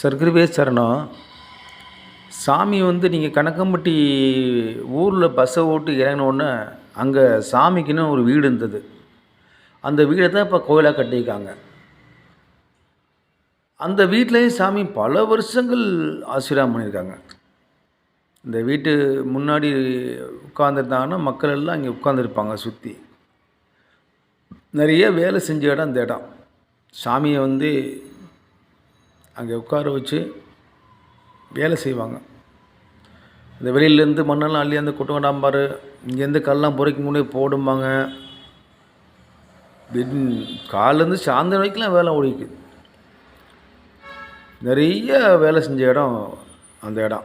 சர்க்குருவே சரணம் சாமி வந்து நீங்கள் கணக்கம்பட்டி ஊரில் பஸ்ஸை ஓட்டு இறங்கினோடனே அங்கே சாமிக்குன்னு ஒரு வீடு இருந்தது. அந்த வீடை தான் இப்போ கோயிலாக கட்டியிருக்காங்க. அந்த வீட்டிலேயும் சாமி பல வருஷங்கள் ஆசீர்வாதம் பண்ணியிருக்காங்க. இந்த வீட்டு முன்னாடி உட்காந்துருந்தாங்கன்னா மக்கள் எல்லாம் இங்கே உட்காந்துருப்பாங்க சுற்றி நிறைய வேலை செஞ்ச இடம் அந்த இடம். சாமியை வந்து அங்கே உட்கார வச்சு வேலை செய்வாங்க. இந்த வெளியிலேருந்து மண்ணெல்லாம் அள்ளி அந்த இங்கேருந்து கல்லாம் பொறிக்கும் முன்னே போடும்பாங்க. காலேருந்து சாயந்தரம் வரைக்கும்லாம் வேலை ஓடிக்குது நிறைய வேலை செஞ்ச இடம் அந்த இடம்.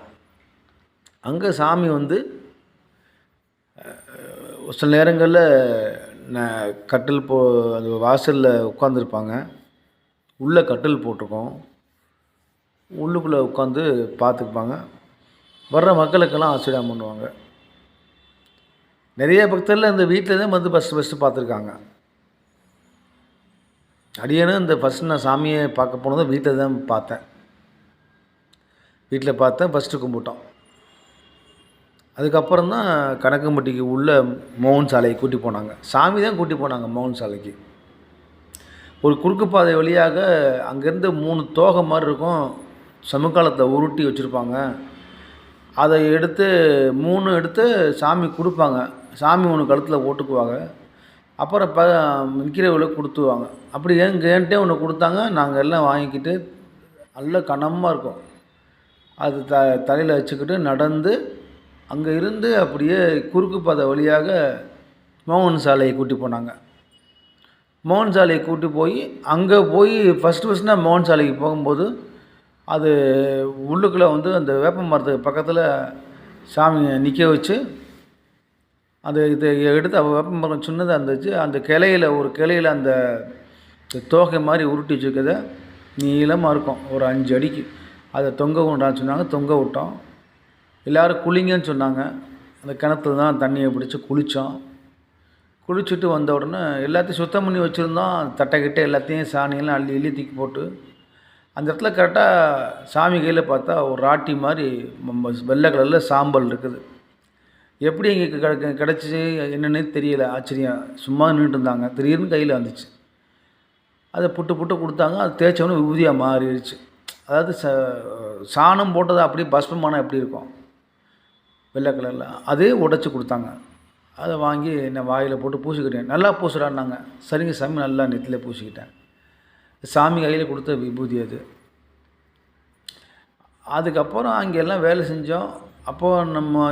அங்கே சாமி வந்து ஒரு சில நேரங்களில் ந- கட்டில் போ அந்த வாசலில் உட்காந்துருப்பாங்க உள்ளே கட்டில் போட்டிருக்கோம். உள்ளுக்குள்ளே உட்காந்து பார்த்துக்குப்பாங்க வர்ற மக்களுக்கெல்லாம் ஆசீர்வாதம் பண்ணுவாங்க. நிறைய பக்தர்கள் இந்த வீட்டில் தான் வந்து ஃபஸ்ட்டு ஃபஸ்ட்டு பார்த்துருக்காங்க. அடியனும் இந்த ஃபஸ்ட்டு நான் சாமியை பார்க்க போனதும் வீட்டில் தான் பார்த்தேன். வீட்டில் பார்த்தேன் ஃபஸ்ட்டு கும்பிட்டோம். அதுக்கப்புறம் தான் கணக்கம்பட்டிக்கு உள்ள மோகன் சாலையை கூட்டி போனாங்க. சாமி தான் கூட்டி போனாங்க மோகன் சாலைக்கு. ஒரு குறுக்கு பாதை வழியாக அங்கேருந்து மூணு தோகை மாதிரி இருக்கும். சமகாலத்தை உருட்டி வச்சுருப்பாங்க. அதை எடுத்து மூணு எடுத்து சாமி கொடுப்பாங்க. சாமி ஒன்று கழுத்தில் போட்டுக்குவாங்க. அப்புறம் ப நிற்கிறவங்கள கொடுத்துருவாங்க. அப்படி என்கிட்டே ஒன்று கொடுத்தாங்க. நாங்கள் எல்லாம் வாங்கிக்கிட்டு நல்ல கனமாக இருக்கும். அது த தலையில் வச்சுக்கிட்டு நடந்து அங்கே இருந்து அப்படியே குறுக்கு பாதை வழியாக மோகன் சாலையை கூட்டி போனாங்க. மோகன் சாலையை கூட்டி போய் அங்கே போய் ஃபஸ்ட்டு ஃபஸ்ட்டு நான் மோகன் சாலைக்கு போகும்போது அது உள்ளுக்குள்ளே வந்து அந்த வேப்ப மரத்துக்கு பக்கத்தில் சாமியை நிற்க வச்சு அந்த இதை எடுத்து வேப்ப மரம் சின்னதாக இருந்துச்சு. அந்த கிளையில ஒரு கிளையில அந்த தோகை மாதிரி உருட்டி வச்சுருக்கத நீளமாக இருக்கும். ஒரு அஞ்சு அடிக்கு. அதை தொங்க விடான்னு சொன்னாங்க. தொங்க விட்டோம். எல்லோரும் குளிங்கன்னு சொன்னாங்க. அந்த கிணத்துல தான் தண்ணியை பிடிச்சி குளித்தோம் குளிச்சுட்டு வந்த உடனே எல்லாத்தையும் சுத்தம் பண்ணி வச்சுருந்தோம். தட்டை கிட்ட எல்லாத்தையும் சாணியெல்லாம் அள்ளி அள்ளி தூக்கி போட்டு அந்த இடத்துல கரெக்டாக சாமி கையில் பார்த்தா ஒரு ராட்டி மாதிரி ம- வெள்ளை கலரில் சாம்பல் இருக்குது. எப்படி எங்களுக்கு கிடை கிடச்சி என்னென்னே தெரியல ஆச்சரியம். சும்மா நின்றுட்டு இருந்தாங்க. திடீர்னு கையில் வந்துச்சு. அதை புட்டு புட்டு கொடுத்தாங்க. அது தேய்ச்சவொடனே விபூதியாக மாறிடுச்சு. அதாவது ச சாணம் போட்டது அப்படியே பஸ்பமானம் எப்படி இருக்கும்? வெள்ளை கலரில். அதே உடைச்சி கொடுத்தாங்க. அதை வாங்கி நான் வாயில் போட்டு பூசிக்கிட்டேன். நல்லா பூசுகிறான்னாங்க சரிங்க சாமி நல்லா நெத்தியில் பூசிக்கிட்டேன். சாமி கையில் கொடுத்த விபூதி அது. அதுக்கப்புறம் அங்கெல்லாம் வேலை செஞ்சோம். அப்போது நம்ம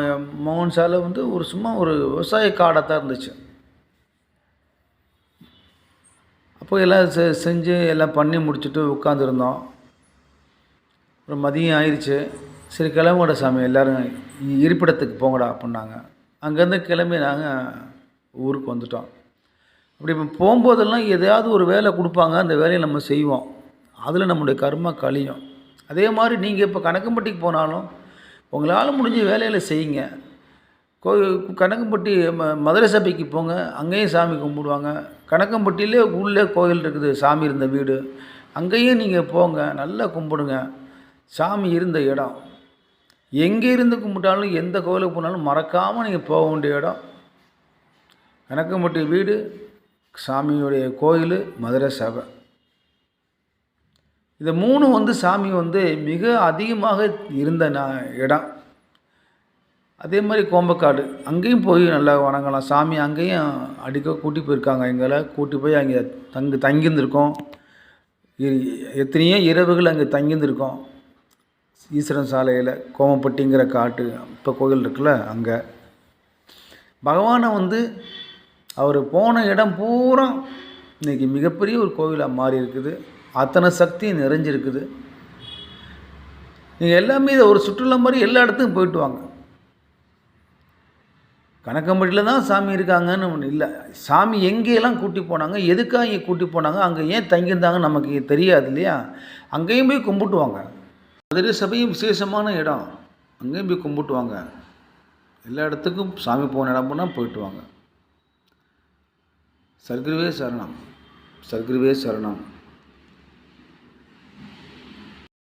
மோகன் சாலை வந்து ஒரு சும்மா ஒரு விவசாய காடாக தான் இருந்துச்சு. அப்போ எல்லாம் செ செஞ்சு எல்லாம் பண்ணி முடிச்சுட்டு உட்காந்துருந்தோம் அப்புறம் மதியம் ஆயிடுச்சு சரி கிளம்புங்கடா சாமி எல்லோரும் இருப்பிடத்துக்கு போங்கடா அப்படின்னாங்க. அங்கேருந்து கிளம்பி நாங்கள் ஊருக்கு வந்துட்டோம். அப்படி இப்போ போகும்போதெல்லாம் எதையாவது ஒரு வேலை கொடுப்பாங்க அந்த வேலையை நம்ம செய்வோம். அதில் நம்முடைய கர்மா கழியும் அதே மாதிரி நீங்கள் இப்போ கணக்கம்பட்டிக்கு போனாலும் உங்களால் முடிஞ்ச வேலையில் செய்யுங்க. கோயில் கணக்கம்பட்டி ம மதுரை சபைக்கு போங்க அங்கேயும் சாமி கும்பிடுவாங்க. கணக்கம்பட்டியிலே உள்ளே கோயில் இருக்குது சாமி இருந்த வீடு. அங்கேயும் நீங்கள் போங்க நல்லா கும்பிடுங்க. சாமி இருந்த இடம். எங்கே இருந்து கும்பிட்டாலும் எந்த கோயிலுக்கு போனாலும் மறக்காமல் நீங்கள் போக வேண்டிய இடம். கணக்கம்பட்டி வீடு சாமியுடைய கோயில் மதுரை சபை. இது மூணு வந்து சாமி வந்து மிக அதிகமாக இருந்த இடம். அதே மாதிரி கோம்பக்காடு. அங்கேயும் போய் நல்லா வணங்கலாம். சாமி அங்கேயும் அடிக்க கூட்டி போயிருக்காங்க. எங்களை கூட்டி போய் அங்கே தங்கு தங்கியிருந்திருக்கோம். இ- எத்தனையோ இரவுகள் அங்கே தங்கியிருந்திருக்கோம். ஈஸ்வரன் சாலையில் கோமப்பட்டிங்கிற காட்டு இப்போ கோயில் இருக்குல்ல அங்கே. பகவானை வந்து அவர் போன இடம் பூரா இன்றைக்கி மிகப்பெரிய ஒரு கோவிலாக மாறி இருக்குது. அத்தனை சக்தி நிறைஞ்சிருக்குது. நீங்கள் எல்லாமே இதை ஒரு சுற்றுலா மாதிரி எல்லா இடத்துக்கும் போயிட்டு வாங்க. கணக்கம்பட்டியில் தான் சாமி இருக்காங்கன்னு ஒன்று இல்லை. சாமி எங்கேயெல்லாம் கூட்டி போனாங்க எதுக்காக இங்கே கூட்டி போனாங்க அங்கே ஏன் தங்கியிருந்தாங்க நமக்கு தெரியாது இல்லையா? அங்கேயும் போய் கும்பிட்டு வாங்க மதுரை சபையும் விசேஷமான இடம். அங்கேயும் போய் கும்பிட்டு வாங்க எல்லா இடத்துக்கும் சாமி போன இடம் போனால் போயிட்டு வாங்க. சர்க்குருவே சரணம். சர்க்குருவே சரணம்.